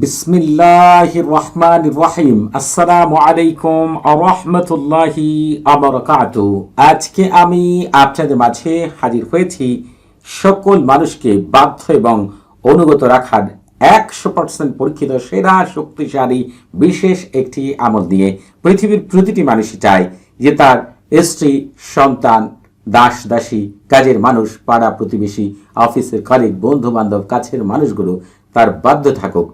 বিসমিল্লাহ রহমান রহিম। আসসালামু আলাইকুম রহমতুল্লাহি আবরকাত আজকে আমি আপনাদের মাঝে হাজির হয়েছি সকল মানুষকে বাধ্য এবং অনুগত রাখার একশো পার্সেন্ট পরীক্ষিত, সেরা, শক্তিশালী, বিশেষ একটি আমল নিয়ে পৃথিবীর প্রতিটি মানুষই চায় যে তার স্ত্রী, সন্তান, দাস, দাসী, কাজের মানুষ, পাড়া প্রতিবেশী, অফিসের কলিগ বন্ধু বান্ধব কাছের মানুষগুলো তার বাধ্য থাকুক।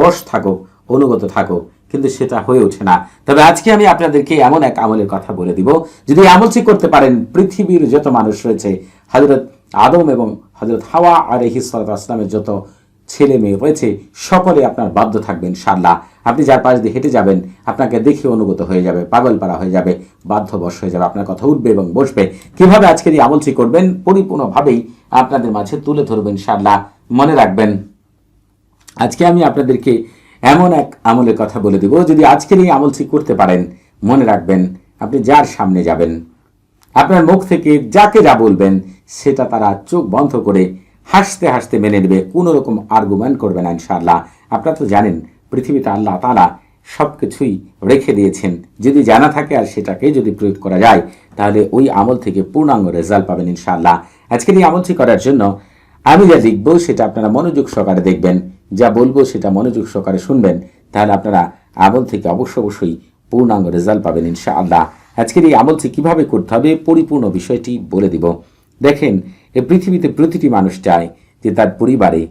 বশ থাকুক অনুগত থাকুক কিন্তু সেটা হয়ে ওঠে না। তবে আজকে আমি আপনাদেরকে এমন এক আমলের কথা বলে দিব, যদি আমলটি করতে পারেন, পৃথিবীর যত মানুষ রয়েছে হজরত আদম এবং হজরত হাওয়া আর হিসরত আসলামের যত ছেলে মেয়ে রয়েছে, সকলে আপনার বাধ্য থাকবেন সাল্লাহ আপনি যার পাশ দিয়ে হেঁটে যাবেন, আপনাকে দেখে অনুগত হয়ে যাবে পাগল পাড়া হয়ে যাবে, বাধ্যবশ হয়ে যাবে, আপনার কথা উঠবে এবং বসবে। কীভাবে আজকের এই আমলটি করবেন, পরিপূর্ণভাবেই আপনাদের মাঝে তুলে ধরবেন সাল্লাহ মনে রাখবেন আজকে আমি আপনাদেরকে এমন এক আমলের কথা বলে দেব, যদি আজকের এই আমলটি করতে পারেন, মনে রাখবেন আপনি যার সামনে যাবেন, আপনার মুখ থেকে যাকে যা বলবেন, সেটা তারা চোখ বন্ধ করে হাসতে হাসতে মেনে নেবে, কোনো রকম আর্গুমেন্ট করবে না ইনশাআল্লাহ। আপনারা তো জানেন, পৃথিবীতে আল্লাহ তালা সব কিছুই রেখে দিয়েছেন। যদি জানা থাকে আর সেটাকে যদি প্রয়োগ করা যায়, তাহলে ওই আমল থেকে পূর্ণাঙ্গ রেজাল্ট পাবেন ইনশাআল্লাহ। আজকের এই আমলটি করার জন্য আমি যা লিখব, সেটা আপনারা মনোযোগ সহকারে দেখবেন। যা বলব সেটা মনোযোগ সহকারে শুনবেন। তাহলে আপনারা আমল থেকে অবশ্য অবশ্যই পূর্ণাঙ্গ রেজাল্ট পাবেন ইনশাআল্লাহ। আজকের এই আমলটি কীভাবে করতে হবে পরিপূর্ণ বিষয়টি বলে দিব। দেখেন, এ পৃথিবীতে প্রতিটি মানুষ চায় যে তার পরিবারে,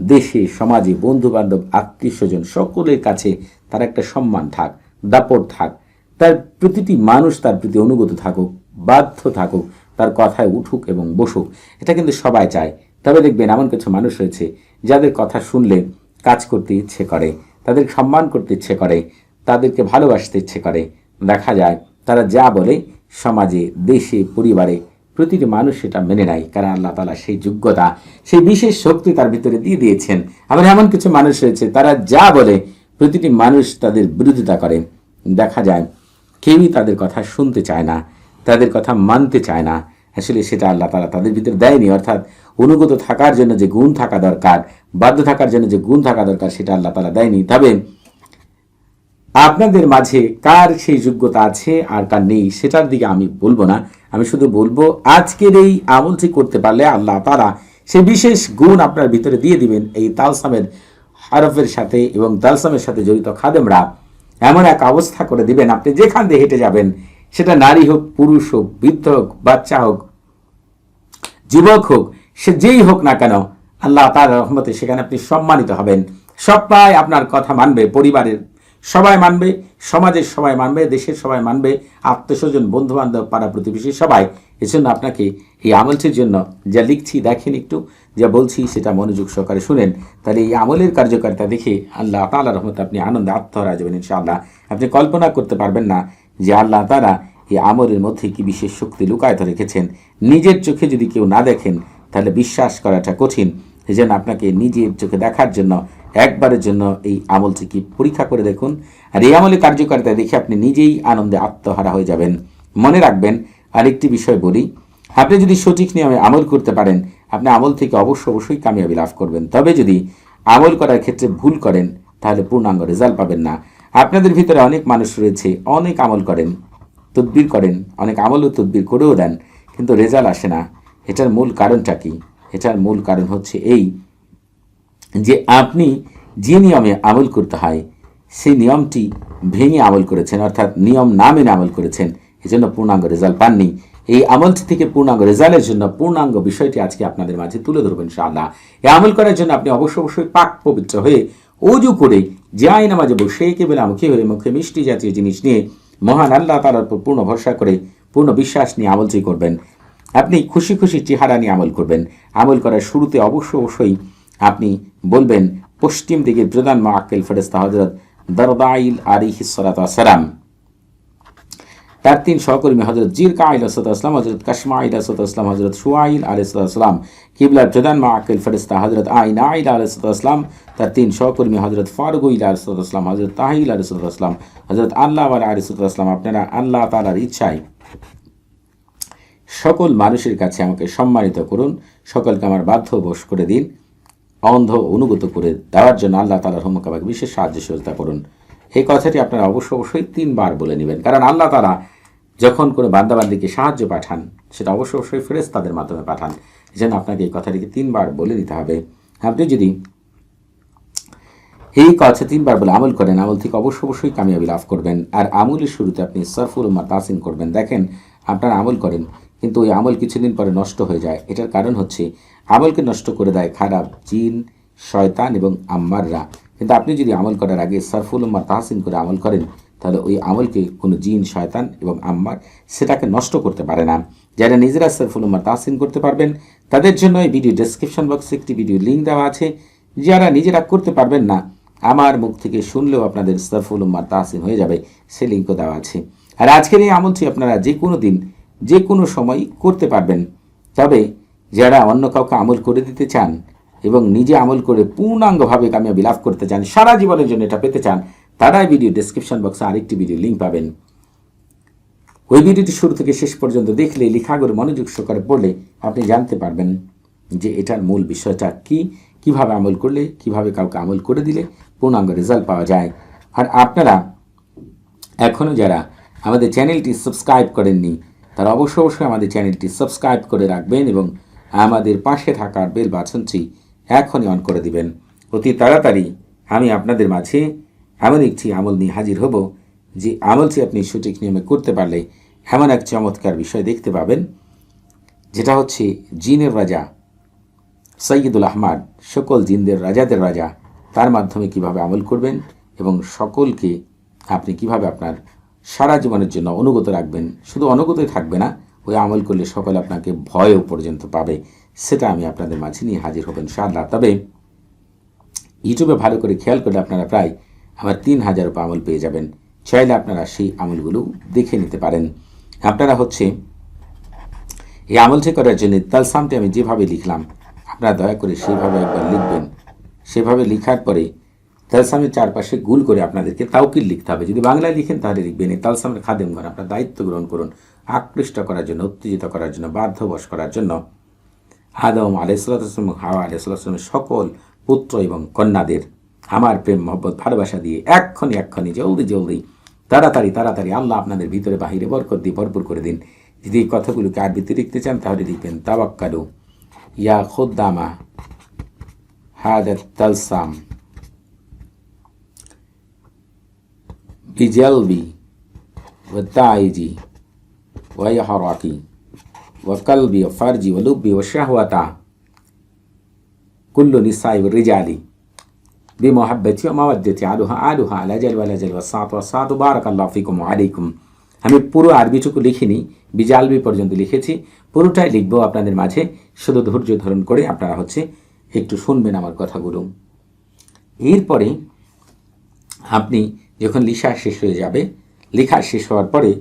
দেশে, সমাজে বন্ধু বান্ধব আত্মীয় স্বজন সকলের কাছে তার একটা সম্মান থাক, দাপট থাক। তার প্রতিটি মানুষ তার প্রতি অনুগত থাকুক, বাধ্য থাকুক, তার কথায় উঠুক এবং বসুক। এটা কিন্তু সবাই চায়। তবে দেখবেন এমন কিছু মানুষ রয়েছে যাদের কথা শুনলে কাজ করতে ইচ্ছে করে, তাদের সম্মান করতে ইচ্ছে করে, তাদেরকে ভালোবাসতে ইচ্ছে করে, দেখা যায় তারা যা বলে সমাজে, দেশে, পরিবারে প্রতিটি মানুষ সেটা মেনে নেয়, কারণ আল্লাহ তালা সেই যোগ্যতা, সেই বিশেষ শক্তি তার ভিতরে দিয়ে দিয়েছেন। আবার এমন কিছু মানুষ রয়েছে, তারা যা বলে প্রতিটি মানুষ তাদের বিরোধিতা করে। দেখা যায় কেউই তাদের কথা শুনতে চায় না, তাদের কথা মানতে চায় না আসলে সেটা আল্লাহ তালা তাদের ভিতরে দেয়নি। অর্থাৎ অনুগত থাকার জন্য যে গুণ থাকা দরকার, বাধ্য থাকার জন্য যে গুণ থাকা দরকার, সেটা আল্লাহ তালা দেয়নি। তবে আপনাদের মাঝে কার সেই যোগ্যতা আছে আর কার নেই, সেটার দিকে আমি বলব না। আমি শুধু বলব, আজকের এই আমলটি করতে পারলে আল্লাহ তারা সে বিশেষ গুণ আপনার ভিতরে দিয়ে দিবেন। এই তালসামের হারফের সাথে এবং তালসামের সাথে জড়িত খাদেমরা এমন এক অবস্থা করে দিবেন, আপনি যেখান দিয়ে হেঁটে যাবেন সেটা নারী হোক, পুরুষ হোক, বৃদ্ধ হোক, বাচ্চা হোক, যুবক হোক, সে যেই হোক না কেন, আল্লাহ তার রহমতে সেখানে আপনি সম্মানিত হবেন। সবাই আপনার কথা মানবে, পরিবারের সবাই মানবে, সমাজের সবাই মানবে, দেশের সবাই মানবে আত্মস্বজন বন্ধু বান্ধব পাড়া প্রতিবেশী সবাই। এজন্য আপনাকে এই আমলটির জন্য যা লিখছি, দেখেন একটু, যা বলছি, সেটা মনোযোগ সহকারে শুনেন। তাহলে এই আমলের কার্যকারিতা দেখে আল্লাহ তালা রহমতে আপনি আনন্দে আত্মহারা যাবেন ইনশাআল্লাহ। আপনি কল্পনা করতে পারবেন না যে আল্লাহ তারা এই আমলের মধ্যে কি বিশেষ শক্তি লুকায়িত রেখেছেন, নিজের চোখে যদি কেউ না দেখেন, তাহলে বিশ্বাস করাটা কঠিন। জন্য আপনাকে নিজের চোখে দেখার জন্য, একবারের জন্য এই আমলটি কি পরীক্ষা করে দেখুন। আর এই আমলের কার্যকারিতা দেখে আপনি নিজেই আনন্দে আত্মহারা হয়ে যাবেন। মনে রাখবেন, আরেকটি বিষয় বলি, আপনি যদি সঠিক নিয়মে আমল করতে পারেন, আপনি আমল থেকে অবশ্য অবশ্যই কামিয়াবি লাভ করবেন। তবে যদি আমল করার ক্ষেত্রে ভুল করেন, তাহলে পূর্ণাঙ্গ রেজাল্ট পাবেন না। আপনাদের ভিতরে অনেক মানুষ রয়েছে, অনেক আমল করেন, তদবির করেন, অনেক আমল ও তদবির করেও দেন, কিন্তু রেজাল্ট আসে না। এটার মূল কারণটা কি? এটার মূল কারণ হচ্ছে এই যে আপনি যে নিয়মে আমল করতে হয়, সেই নিয়মটি ভেঙে আমল করেছেন, অর্থাৎ নিয়ম না মেনে আমল করেছেন, এজন্য পূর্ণাঙ্গ রেজাল্ট পাননি। এই আমলটি থেকে পূর্ণাঙ্গ রেজাল্টের জন্য পূর্ণাঙ্গ বিষয়টি আজকে আপনাদের মাঝে তুলে ধরবেন ইনশাআল্লাহ। এই আমল করার জন্য আপনি অবশ্য অবশ্যই পাক পবিত্র হয়ে অজু করে যাই নামাজে বসে কেবল মুখে হয়ে মুখে মিষ্টি জাতীয় জিনিস নিয়ে মহান আল্লাহ তালার উপর পূর্ণ ভরসা করে, পূর্ণ বিশ্বাস নিয়ে আমলটি করবেন। আপনি খুশি খুশি চেহারা নিয়ে আমল করবেন। আমল করার শুরুতে অবশ্য অবশ্যই আপনি বলবেন, পশ্চিম দিকের প্রধান মা আক্কেল ফেরেস্তা হজরত দরদাইল আলী সালাম। তার তিন সহকর্মী হজরত জির কাইল আসলাম হজরত কাশমা আইল আসলাম হজরত সুয়াইল আলাইসালাম কিবলার প্রধান মা আকেল ফেরিস্তা হজরত আইন আইল আলাইসালাম তার তিন সহকর্মী হজরত ফারুক ফারুগুইল আলিসাল্লাম হজরত তাহিল আলিসাল্লাম হজরত আল্লাহ আল আলিসাল্লাম আপনারা আল্লাহ তালার ইচ্ছায় সকল মানুষের কাছে আমাকে সম্মানিত করুন, সকলকে আমার বাধ্য বশ করে দিন, অন্ধ অনুগত করে দেওয়ার জন্য আল্লাহ তালার হোমক আমাকে বিশেষ সাহায্য সহযোগিতা করুন। এই কথাটি আপনারা অবশ্য অবশ্যই তিনবার বলে নেবেন। কারণ আল্লাহ তারা যখন কোনো বান্দাবান্দিকে সাহায্য পাঠান, সেটা অবশ্য অবশ্যই ফেরেস তাদের মাধ্যমে পাঠান। জন্য আপনাকে এই কথাটিকে তিনবার বলে দিতে হবে। আপনি যদি এই কথা তিনবার বলে আমল করেন, আমল থেকে অবশ্য অবশ্যই কামিয়াবি লাভ করবেন। আর আমলের শুরুতে আপনি সরফুল উম্মা তাসিন করবেন। দেখেন, আপনারা আমল করেন, কিন্তু ওই আমল কিছুদিন পরে নষ্ট হয়ে যায়। এটার কারণ হচ্ছে, আমলকে নষ্ট করে দেয় খারাপ জিন, শয়তান এবং আম্মাররা। কিন্তু আপনি যদি আমল করার আগে সরফুল উম্মা তাহসিন করে আমল করেন, তাহলে ওই আমলকে কোনো জিন, শয়তান এবং আম্মার সেটাকে নষ্ট করতে পারে না। যারা নিজেরা সরফুল উম্মা তাহসিন করতে পারবেন, তাদের জন্য এই ভিডিও ডেসক্রিপশন বক্সে একটি ভিডিও লিঙ্ক দেওয়া আছে। যারা নিজেরা করতে পারবেন না, আমার মুখ থেকে শুনলেও আপনাদের সরফুল উম্মার তাহসিন হয়ে যাবে, সে লিঙ্কও দেওয়া আছে। আর আজকের এই আমলটি আপনারা যে কোনো দিন, যে কোনো সময় করতে পারবেন। তবে যারা অন্য কাউকে আমল করে দিতে চান এবং নিজে আমল করে পূর্ণাঙ্গভাবে কামিয়াবি লাভ করতে চান, সারা জীবনের জন্য এটা পেতে চান, তারাই ভিডিও ডেসক্রিপশন বক্সে আরেকটি ভিডিও লিঙ্ক পাবেন। ওই ভিডিওটি শুরু থেকে শেষ পর্যন্ত দেখলে লেখাগুলো মনোযোগ সহকারে পড়লে আপনি জানতে পারবেন যে এটার মূল বিষয়টা কি, কীভাবে আমল করলে, কীভাবে কাউকে আমল করে দিলে পূর্ণাঙ্গ রেজাল্ট পাওয়া যায়। আর আপনারা এখনও যারা আমাদের চ্যানেলটি সাবস্ক্রাইব করেননি, তারা অবশ্যই অবশ্যই আমাদের চ্যানেলটি সাবস্ক্রাইব করে রাখবেন এবং আমাদের পাশে থাকার বেল বাছনটি এখনই অন করে দিবেন। অতি তাড়াতাড়ি আমি আপনাদের মাঝে এমন একটি আমল নিয়ে হাজির হব যে আমলটি আপনি সঠিক নিয়মে করতে পারলে এমন এক চমৎকার বিষয় দেখতে পাবেন, যেটা হচ্ছে জিনের রাজা সৈয়দুল আহমাদ, সকল জিনদের রাজাদের রাজা, তার মাধ্যমে কীভাবে আমল করবেন এবং সকলকে আপনি কীভাবে আপনার সারা জীবনের জন্য অনুগত রাখবেন। শুধু অনুগতই থাকবে না, ওই আমল করলে সকলে আপনাকে ভয়ও পর্যন্ত পাবে। সেটা আমি আপনাদের মাঝে নিয়ে হাজির হবেন ইনশাআল্লাহ। তবে ইউটিউবে ভালো করে খেয়াল করলে আপনারা প্রায় আমার তিন হাজার রূপে আমল পেয়ে যাবেন। চাইলে আপনারা সেই আমলগুলো দেখে নিতে পারেন। আপনারা হচ্ছে এই আমলটি করার জন্য তালসামটি আমি যেভাবে লিখলাম, আপনারা দয়া করে সেইভাবে একবার লিখবেন। সেভাবে লিখার পরে তালসামের চারপাশে গুল করে আপনাদেরকে তাউকিল লিখতে হবে। যদি বাংলায় লিখেন তাহলে লিখবেন এই তালসামের খাদেমগণ আপনার দায়িত্ব গ্রহণ করুন, আকৃষ্ট করার জন্য, উত্তেজিত করার জন্য, বাধ্যবশ করার জন্য। আদম আলাইসাল্লাম হাওয়া আলাইসাল্লামের সকল পুত্র এবং কন্যাদের আমার প্রেম মহব্বত ভালোবাসা দিয়ে এক্ষণি এক্ষণি জলদি জলদি তাড়াতাড়ি তাড়াতাড়ি আল্লাহ আপনাদের ভিতরে বাহিরে বরকত দিয়ে ভরপুর করে দিন যদি এই কথাগুলোকে আরবিতে লিখতে চান তাহলে লিখবেন তাবাক্কালু ইয়া খুদ্দামা হাদাত তালসাম بجلبي والتعيجي ويحرقي وقلبي وفرجي ولبي وشهوة كل نساء الرجال بمحبتي ومودتي عدها عدها على جل ولا جل والساعة والساعة بارك الله فيكم وعليكم আমি পুরো আরবিটুকু লিখিনি বিজালবি পর্যন্ত লিখেছি পুরোটাই লিখবো আপনাদের মাঝে শুধু ধৈর্য ধারণ করে আপনারা হচ্ছে একটু শুনবেন আমার কথাগুলো এরপরে আপনি যখন লিখা শেষ হয়ে যাবে লেখা শেষ হওয়ার পরে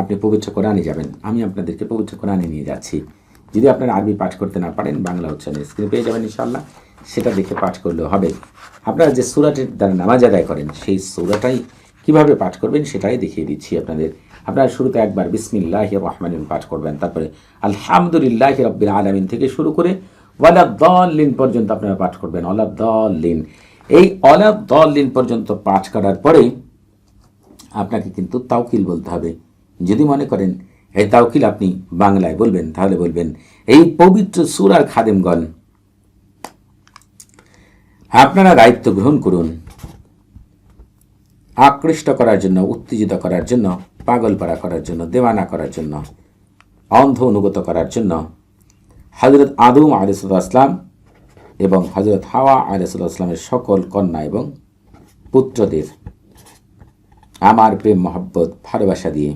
আপনি পবিত্র কোরআনে যাবেন। আমি আপনাদেরকে পবিত্র কোরআনে নিয়ে যাচ্ছি। যদি আপনারা আরবি পাঠ করতে না পারেন, বাংলা উচ্চারণে স্ক্রিনে পেয়ে যাবেন ইনশাল্লাহ সেটা দেখে পাঠ করলেও হবে। আপনারা যে সুরাটির দ্বারা নামাজ আদায় করেন, সেই সুরাটাই কীভাবে পাঠ করবেন সেটাই দেখিয়ে দিচ্ছি আপনাদের। আপনারা শুরুতে একবার বিসমিল্লাহ রহমান পাঠ করবেন, তারপরে আলহামদুলিল্লাহ রব্বিল আলমিন থেকে শুরু করে ওয়ালাদ্দলিন পর্যন্ত আপনারা পাঠ করবেন অলাদ্দলিন এই অলাদ্দলিন পর্যন্ত পাঠ করার পরে আপনাকে কিন্তু তাওকিল বলতে হবে। যদি মনে করেন এই তাওকিল, আপনি বাংলায় বলবেন, তাহলে বলবেন, এই পবিত্র সুরার খাদেমগণ, আপনারা দায়িত্ব গ্রহণ করুন, আকৃষ্ট করার জন্য, উত্তেজিত করার জন্য পাগলপাড়া করার জন্য, দেওয়ানা করার জন্য, অন্ধ অনুগত করার জন্য হজরত আদম আলিসাল্লাম এবং হজরত হাওয়া আলিসাল্লামের সকল কন্যা এবং পুত্রদের আমার প্রেম, মহব্বত, ভালোবাসা দিয়ে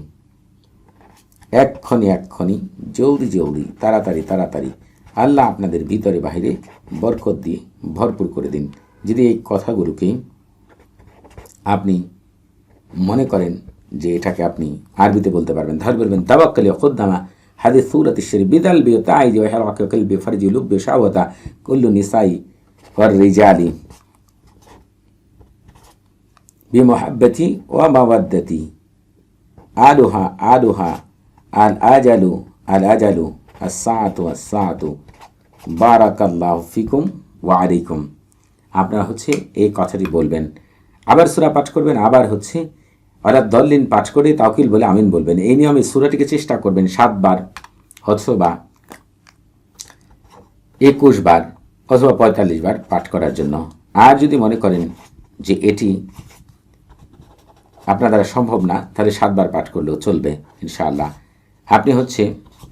এক্ষণি এক্ষণি, জলদি জলদি, তাড়াতাড়ি তাড়াতাড়ি আল্লাহ আপনাদের ভিতরে বাহিরে বরকত দিয়ে ভরপুর করে দিন। যদি এই কথাগুলোকে আপনি মনে করেন যে এটাকে আপনি আরবিতে বলতে পারবেন, ধর বলবেন তাবাক্কালি অকদ্দামা হাদে সুরত ঈশ্বরী বিদাল বিও তাই যে হেরাকাল বেফারজি লুব্বে সাহতা কল্লু নিসাই ফর রিজালি বিমহাব্বতি ও মাওয়াদ্দাতি আদোহা আদোহা আল আজালু আল আজালু আসাতু আসাতু বারাকাল্লাহ ফিকুম ওয়ারিকুম আপনারা হচ্ছে এই কথাটি বলবেন। আবার সুরা পাঠ করবেন, আবার হচ্ছে অর্থাৎ দলিন পাঠ করে তাওকিল বলে আমিন বলবেন। এই নিয়ে আমি সুরাটিকে চেষ্টা করবেন সাতবার অথবা একুশ বার অথবা পঁয়তাল্লিশ বার পাঠ করার জন্য। আর যদি মনে করেন যে এটি আপনার দ্বারা সম্ভব না, তাহলে সাতবার পাঠ করলেও চলবে, ইনশাআল্লাহ। আপনি হচ্ছে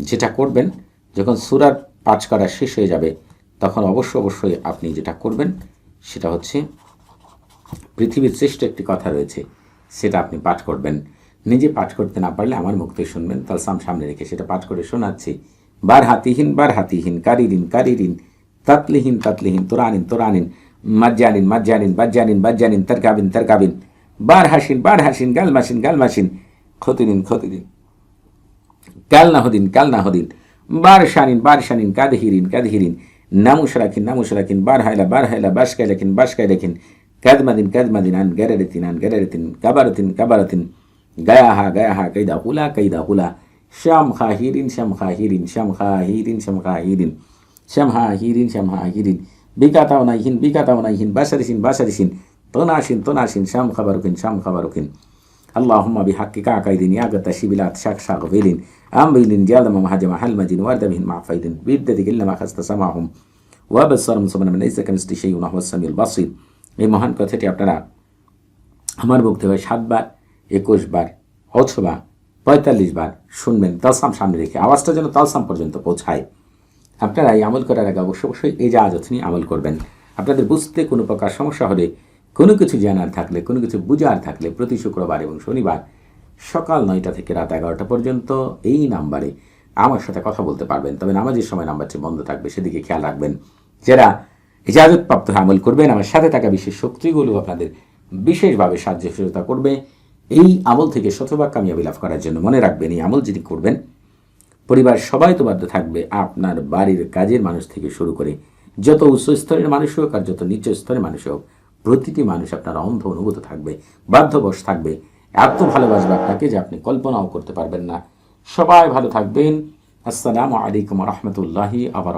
যেটা করবেন, যখন সুরার পাঠ করা শেষ হয়ে যাবে, তখন অবশ্য অবশ্যই আপনি যেটা করবেন, সেটা হচ্ছে পৃথিবীর শ্রেষ্ঠ একটি কথা রয়েছে, সেটা আপনি পাঠ করবেন। নিজে পাঠ করতে না পারলে আমার মুক্তি শুনবেন তালসাম সামনে রেখে সেটা পাঠ করে শোনাচ্ছি। বার হাতিহীন বার হাতিহীন কারিরিন কারিরিন, তাতলিহীন তাতলিহীন, তোরানিন তোরানিন, মাজ্জানিন মাজ্জানিন, বাজ্জানিন বাজ্জানিন, তারকাবিন তারকাবিন বার হাসিন বার হাসিন গাল মাসিন গাল মাসিন ক্ষতিদিন ক্ষতিদিন কাল না হদিন কাল না হদিন বার শানিন বার শানিন কাদহিরিন কাদহিরিন। নামুস রাখিন নামুস রাখিন বার হাইলা বার হাইলা বাস কাই রাখিন বাস কাই রাখিন কাদমাদিন কাদমাদিন, আন গারারিতিন আন গারারিতিন, কাবারতিন কাবারতিন। গায়াহা গায়াহা, কাইদা হুলা কাইদা হুলা। শাম খাহিরিন শাম খাহিরিন শাম খাহিরিন শাম খাহিরিন শাম হাহিরিন শাম হাহিরিন বিকাতাও নাইহিন বিকাতাও নাইহিন, বাসারিসিন বাসারিসিন। তোনাসিন তোনাসিন শাম খাবারুকিন শাম খাবারুকিন اللهم بحق كعكايدين يا قد شبلات شاك شاك فيلين أم بيلين جالما مهاجم حلمجين ورد بهن مع فايدين بيدتك إلا ما خست سمعهم وبصرهم سبحانه من ليس كمثل شيء وهو السميع البصير এই মহান কথাটি আপনারা আমার বক্তব্য সাতবার একুশ বার অথবা পঁয়তাল্লিশ বার শুনবেন তালসাম সামনে রেখে আওয়াজটা যেন তালসাম পর্যন্ত পৌঁছায় আপনারা এই আমল করার আগে অবশ্য অবশ্যই এই যে আজত নিয়ে আমল করবেন আপনাদের বুঝতে কোনো প্রকার সমস্যা হলে কোনো কিছু জানার থাকলে, কোনো কিছু বুঝার থাকলে প্রতি শুক্রবার এবং শনিবার সকাল নয়টা থেকে রাত এগারোটা পর্যন্ত এই নাম্বারে আমার সাথে কথা বলতে পারবেন। তবে নামাজের সময় নাম্বারটি বন্ধ থাকবে, সেদিকে খেয়াল রাখবেন। যারা ইজাজতপ্রাপ্ত আমল করবেন, আমার সাথে থাকা বিশেষ শক্তিগুলো আপনাদের বিশেষভাবে সাহায্য সহযোগিতা করবে এই আমল থেকে শতভাগ কামিয়াবি লাভ করার জন্য। মনে রাখবেন, এই আমল যদি করবেন, পরিবার সবাই তো বাধ্য থাকবে আপনার বাড়ির কাজের মানুষ থেকে শুরু করে, যত উচ্চ স্তরের মানুষ হোক আর যত নিচু স্তরের মানুষ হোক প্রতিটি মানুষ আপনার অন্ধ অনুভূত থাকবে, বাধ্যবশ থাকবে। এত ভালোবাসবে আপনাকে যে আপনি কল্পনাও করতে পারবেন না। সবাই ভালো থাকবেন। আসসালামু আলাইকুম রহমতুল্লাহি আবার